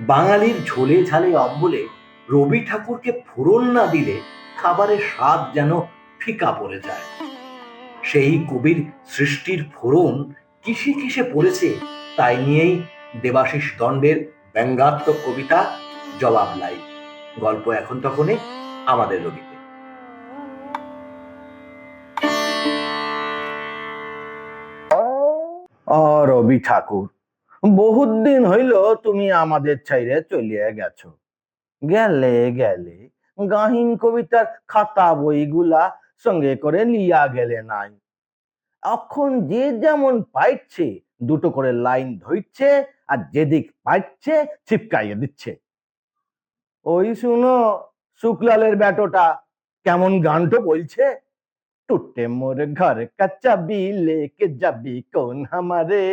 বাঙালির ঝোলে ঝালে অম্বলে রবি ঠাকুরকে ফোড়ন না দিলে খাবারের স্বাদ যেন ফিকা পড়ে যায়। সেই কবির সৃষ্টির ফোড়ন কিসে কিসে পড়েছে তাই নিয়েই দেবাশিস দণ্ডের ব্যঙ্গাত্মক কবিতা জবাব লাই। গল্প এখন তখনে আমাদের রবিতে। ও রবি ঠাকুর বহুত দিন হইল তুমি আমাদের ছাইরে চলিয়া গেছ। গেলে গেলে গাহিন কবিতার খাতা বইগুলা সঙ্গে করে লিয়া গেলে নাই। এখন যে যেমন পাইছে দুটো করে লাইন ধরছে আর যেদিক পাইছে ছিপকাইয়ে দিচ্ছে। ওই শুনো শুকলালের ব্যাটোটা কেমন গানটো বলছে টুটে মোর ঘর কাচ্চা বি লেকে যাবি কোন আমারে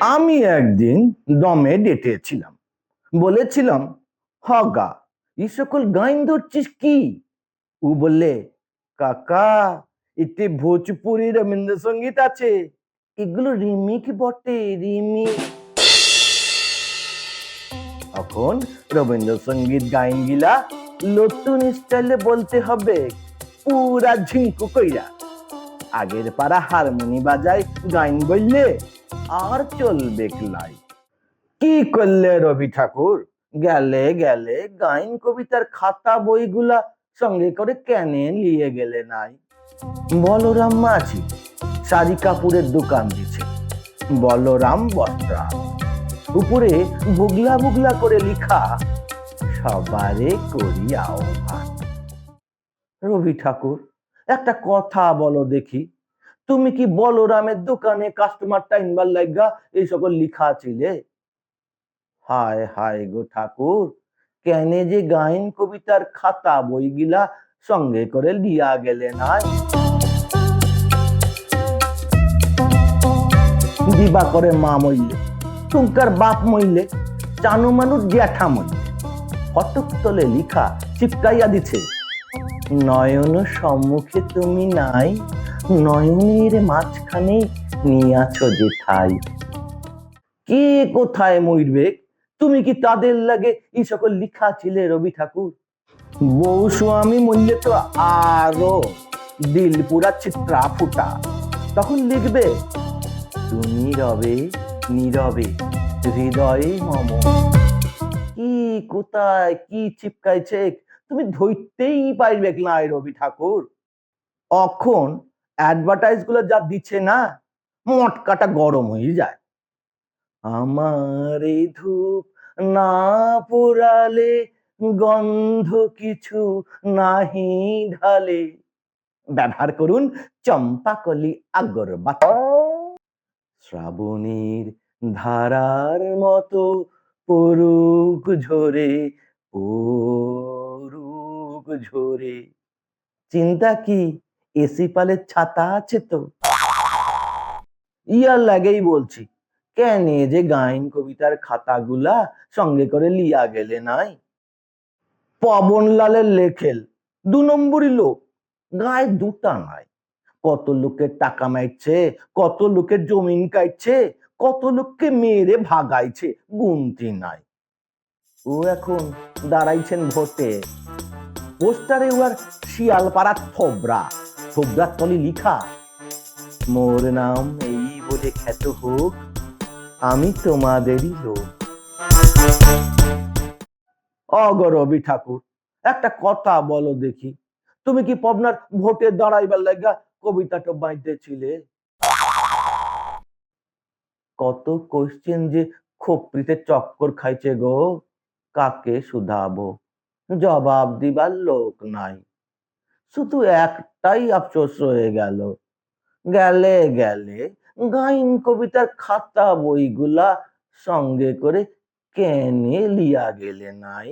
আমি একদিন দমে ডেটেছিলাম বলেছিলাম, হগা, এই সকল গাইন ধরছিস কি? ও বললে, কাকা, এতে ভোজপুরি রবীন্দ্রসঙ্গীত আছে। এগুলো রিমিক বটে, রিমিক। এখন রবীন্দ্রসঙ্গীত গাইন গিলা নতুন স্টাইলে বলতে হবে, পুরা ঝিঙ্কু কইরা। আগের পাড়া হারমোনি বাজায় গাইন বললে আর চলবে কি করলে রবি ঠাকুর? গেলে গেলে গাইন কবিতার খাতা বইগুলা সঙ্গে করে কেনে নিয়ে গেলে নাই। বলরাম মাঝি, শাড়ি কাপুরের দোকান দিছে। বলরাম বস্ত্রা উপরে বুগলা বুগলা করে লিখা, সবারে করি আহ্বান রবি ঠাকুর, একটা কথা বলো দেখি। তুমি কি বলরামের দোকানে কাস্টমার টাইনবার লাগা এই সকল লিখা ছিলে? হায় হায় গো ঠাকুর, কেনে যে গাইন কবিতার খাতা বইগিলা সঙ্গে করে লিয়া গেলে নাই? দিবা করে মা মইলে টুঙ্কার বাপ মইলে, চানু মানুষ জ্যাঠা মইলে ফটক তলে লিখা চিপকাইয়া দিছে। নয়ন সম্মুখে তুমি নাই নয়নের মাঝখানে নিয়াছ যে ঠাই। কে কোথায় মরবে? তুমি কি তাদের লাগে এই সকল লিখা ছিলে রবি ঠাকুর? বউ স্বামী মূল্যে তো আরও দিল পুরা চিত্রা ফুটা। তখন লিখবে, তুমি রবে, নীরবে, হৃদয়ে মম। কি কোথায়, কি চিপকাইছে? তুমি ধরতেই পারবে না রবি ঠাকুর। অখন অ্যাডভার্টাইজগুলো যা দিচ্ছে না, মটকাটা গরম হয়ে যায়। আমার এই ধূপ না পোড়ালে গন্ধ কিছু নাহি ঢালে। ব্যবহার করুন চম্পাকলি আগরবাতি। শ্রাবণীর ধারার মতো পরুক ঝরে পরুক ঝরে। চিন্তা কি? এসি পালের ছাতা আছে তো। ইয়ার লাগেই বলছি, কেনে যে গাইন কবিতার খাতাগুলা সঙ্গে করে লিয়া গেলে নাই? পবনলালের লেখেল, দু নম্বরই লোক, গায়ে দুটা নাই। কত লোকের টাকা মাইছে, কত লোকের জমিন কাটছে কত লোককে মেরে ভাগাইছে, গুনতি নাই। ও এখন দাঁড়াইছেন ভোটে। পোস্টারে উয়ার শিয়ালপাড়া থবরা। থবরার তলে লিখা। মোর নাম এই বলে খ্যাত হোক, আমি তোমাদেরই লোক। অগরবি ঠাকুর, একটা কথা বলো দেখি, তুমি কি পবনার ভোটে দাঁড়াইবার লাগা কবিতাটা বাইতেছিলে কত কোশ্চেন যে খোপড়িতে চক্কর খাইছে গো, কাকে শুধাবো? জবাব দিবার লোক নাই। শুধু একটাই আফসোস রয়ে গেল। গেলে গেলে গাইন কবিতার খাতা বইগুলা সঙ্গে করে কেনে লিয়া গেলে নাই।